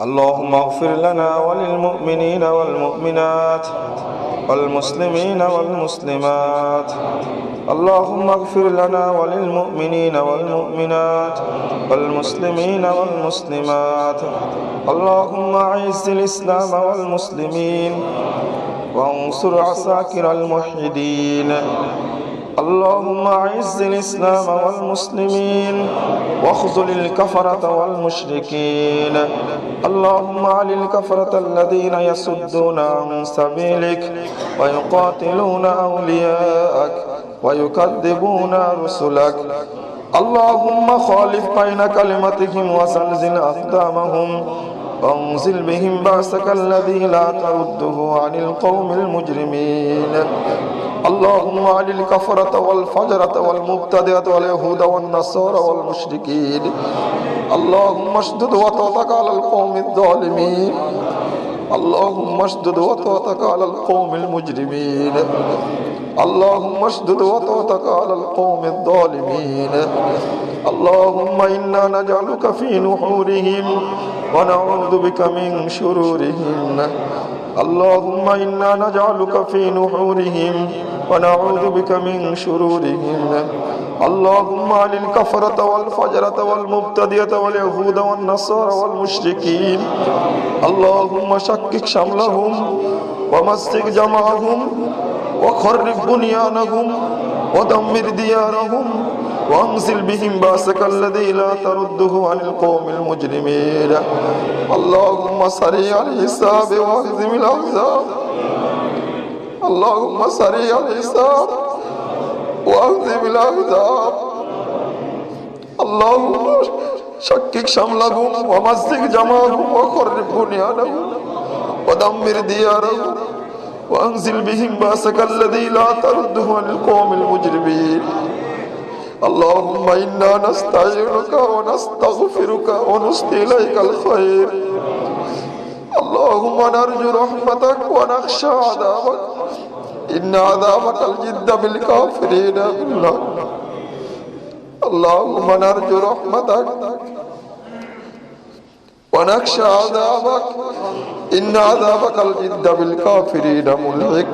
اللهم اغفر لنا وللمؤمنين والمؤمنات والمسلمين والمسلمات. اللهم اغفر لنا وللمؤمنين والمؤمنات والمسلمين والمسلمات. اللهم اعز الإسلام والمسلمين وانصر عساكر الموحدين اللهم اعز الاسلام والمسلمين واخذل الكفره والمشركين اللهم عل الكفره الذين يصدون عن سبيلك ويقاتلون اولياءك ويكذبون رسلك اللهم خالف بين كلمتهم وزلزل اقدامهم وانزل بهم بأسك الذي لا ترده عن القوم المجرمين اللهم عن الكفرة والفجرة والمبتدئة واليهود والنصارى والمشركين اللهم اشدد وطوتك على القوم الظالمين اللهم اشدد وطوتك على القوم المجرمين اللهم اشدد وطوتك على القوم الظالمين اللهم إنا نجعلك في نحورهم ونعوذ بك من شرورهم اللهم إنا نجعلك في نحورهم ونعوذ بك من شرورهم. اللهم عن الكفرة والفجرة والمبتدئة واليهود والنصارى والمشركين. اللهم شكك شملهم ومسك جمعهم وخرب بنيانهم ودمر ديارهم وانزل بهم باسك الذي لا ترده عن القوم المجرمين اللهم سريع الحساب واهزم الاحزاب اللهم سريع الحساب واهزم الاحزاب اللهم شكك شملهم ومزق جمعهم وخرب بنيانهم ودمر ديارهم وانزل بهم باسك الذي لا ترده عن القوم المجرمين اللهم إنا نستعينك ونستغفرك ونسقي إليك الخير. اللهم نرجو رحمتك ونخشى عذابك. إن عذابك الجد بالكافرين. بالله اللهم نرجو رحمتك ونخشى عذابك. إن عذابك الجد بالكافرين ملحق.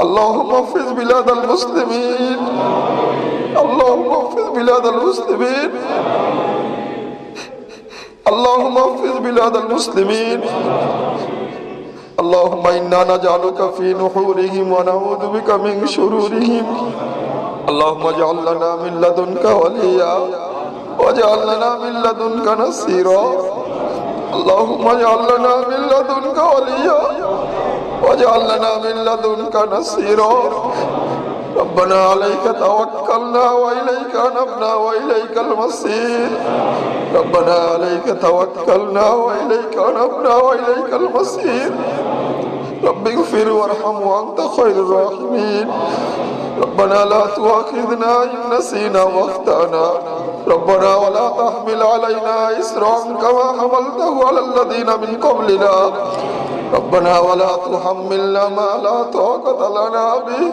اللهم احفظ بلاد المسلمين. بلاد المسلمين اللهم احفظ بلاد المسلمين اللهم إنا نجعلك في نحورهم ونعوذ بك من شرورهم اللهم اجعل لنا من لدنك وليا واجعل لنا من لدنك نصيرا اللهم اجعل لنا من لدنك وليا واجعل لنا من لدنك نصيرا ربنا عليك توكلنا وإليك نبنا وإليك المصير. ربنا عليك توكلنا وإليك نبنا وإليك المصير. رب اغفر وارحم وأنت خير الراحمين. ربنا لا تؤاخذنا إن نسينا واخطأنا. ربنا ولا تحمل علينا إسرا كما حملته على الذين من قبلنا. ربنا ولا تحملنا ما لا طاقة لنا به.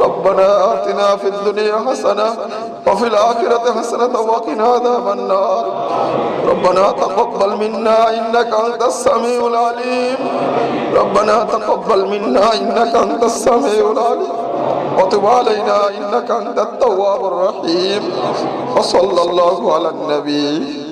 ربنا آتنا في الدنيا حسنة وفي الآخرة حسنة وقنا عذاب النار. ربنا تقبل منا إنك أنت السميع العليم. ربنا تقبل منا إنك أنت السميع العليم. وتب علينا إنك أنت التواب الرحيم. وصلى الله على النبي.